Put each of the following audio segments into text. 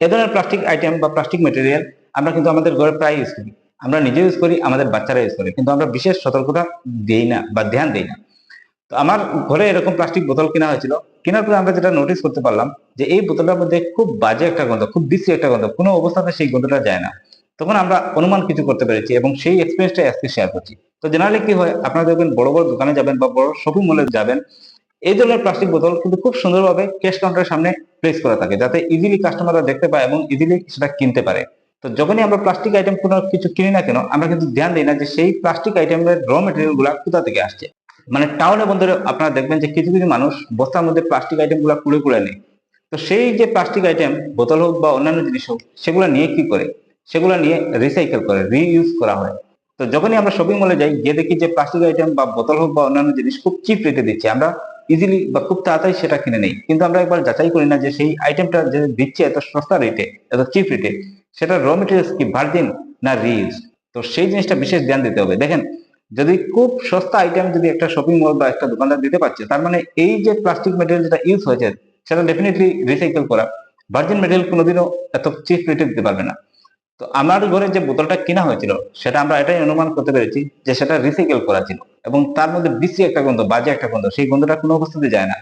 এ ধরনের plastic item বা plastic material আমরা কিন্তু আমাদের ঘরে প্রায় ইউজ করি। আমরা নিজে ইউজ করি, আমাদের বাচ্চারা ইউজ করে। কিন্তু আমরা বিশেষ সতর্কতা দিই না বা ধ্যান দিই না। তো আমার ঘরে এরকম প্লাস্টিক বোতল কেনা হয়েছিল। কেনার পরে আমরা যেটা নোটিস করতে পারলাম যে এই বোতলটার মধ্যে খুব বাজে একটা গন্ধ, খুব বিশ্রী একটা গন্ধ, কোনো অবস্থাতে সেই গন্ধটা যায় না। তখন আমরা অনুমান কিছু করতে পেরেছি এবং সেই এক্সপিরিয়েন্সটা আজকে শেয়ার করছি। তো জেনারেলি কি হয়, আপনারা দেখবেন বড় বড় দোকানে যাবেন বা বড় শপিং মলে যাবেন এই ধরনের প্লাস্টিক বোতল কিন্তু খুব সুন্দরভাবে ক্যাশ কাউন্টারের সামনে প্লেস করা থাকে, যাতে ইজিলি কাস্টমাররা দেখতে পায় এবং ইজিলি সেটা কিনতে পারে। তো যখনই আমরা প্লাস্টিক আইটেম কোনো কিছু কিনি না কেন, আমরা কিন্তু ধ্যান দিই না যে সেই প্লাস্টিক আইটেমের র মেটেরিয়ালগুলা কোথা থেকে আসছে। মানে টাউনে বন্ধুরা আপনারা দেখবেন যে কিছু কিছু মানুষ বস্তার মধ্যে প্লাস্টিক আইটেমগুলা কুড়ে কুড়ে নেয়। তো সেই যে প্লাস্টিক আইটেম বোতল হোক বা অন্যান্য জিনিস হোক, সেগুলো নিয়ে কি করে? সেগুলো নিয়ে রিসাইকেল করে রিইউজ করা হয়। তো যখনই আমরা শপিং মলে যাই, গিয়ে দেখি যে প্লাস্টিক আইটেম বা বোতল হোক বা অন্যান্য জিনিস খুব চিপ রেটে দিচ্ছে। আমরা ইজিলি বা খুব তাড়াতাড়ি সেটা কিনে নেই। কিন্তু আমরা একবার যাচাই করি না যে সেই আইটেমটা যে দিচ্ছে এত সস্তা রেটে এত চিপ রেটে সেটা র মেটেরিয়ালস কি ভার্জিন না রিইউজ তো সেই জিনিসটা বিশেষ ধ্যান দিতে হবে। দেখেন, যদি খুব সস্তা আইটেম যদি একটা শপিং মল বা একটা দোকানদার দিতে পারছে, তার মানে এই যে প্লাস্টিক মেটেরিয়াল যেটা ইউজ হয়েছে, সেটা ডেফিনেটলি রিসাইকেল করা। ভার্জিন মেটেরিয়াল কোনোদিনও এত চিপ রেটে দিতে পারবে না। তো আমার ঘরে যে বোতলটা কেনা হয়েছিল, সেটা আমরা এটাই অনুমান করতে পেরেছি যে সেটা রিসাইকেল করা ছিল। এবং তার মধ্যে বিশ্রী একটা গন্ধ, বাজে একটা গন্ধ, সেই গন্ধটা কোনো অবস্থাতে যায় না।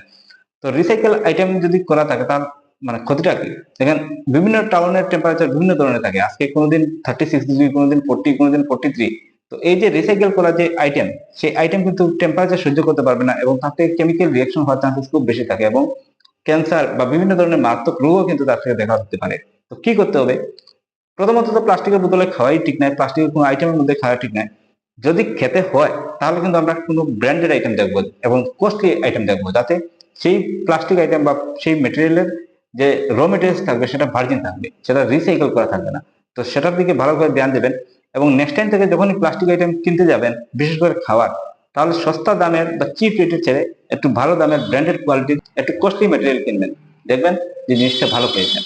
তো রিসাইকেল আইটেম যদি করা থাকে, তার মানে ক্ষতিটা কি? দেখেন, বিভিন্ন টাউনের টেম্পারেচার বিভিন্ন ধরনের থাকে। আজকে কোনোদিন থার্টি সিক্স ডিগ্রি কোনোদিন ফোর্টি কোনোদিন ফোর্টি থ্রি তো এই যে রিসাইকেল করা যে আইটেম সেই আইটেম কিন্তু টেম্পারেচার সহ্য করতে পারবে না এবং তাতে কেমিক্যাল রিয়াকশন হওয়ার চান্সেস খুব বেশি থাকে এবং ক্যান্সার বা বিভিন্ন ধরনের মারাত্মক রোগও কিন্তু তার থেকে দেখা দিতে পারে। তো কি করতে হবে? প্রথমত তো প্লাস্টিকের বোতলে খাওয়াই ঠিক নাই প্লাস্টিকের কোনো আইটেমের মধ্যে খাওয়া ঠিক নাই যদি খেতে হয়, তাহলে কিন্তু আমরা কোনো ব্র্যান্ডেড আইটেম দেখব এবং কস্টলি আইটেম দেখব যাতে সেই প্লাস্টিক আইটেম বা সেই মেটেরিয়ালের যে র মেটেরিয়ালস থাকবে, সেটা ভার্জিন থাকবে, সেটা রিসাইকেল করা থাকবে না। তো সেটার দিকে ভালো করে ধ্যান দেবেন এবং নেক্সট টাইম থেকে যখনই প্লাস্টিক আইটেম কিনতে যাবেন, বিশেষ করে খাবার, তাহলে সস্তা দামের বা চিপ রেটের ছেড়ে একটু ভালো দামের ব্র্যান্ডেড কোয়ালিটির একটু কস্টলি মেটেরিয়াল কিনবেন। দেখবেন যে জিনিসটা ভালো পেয়েছেন।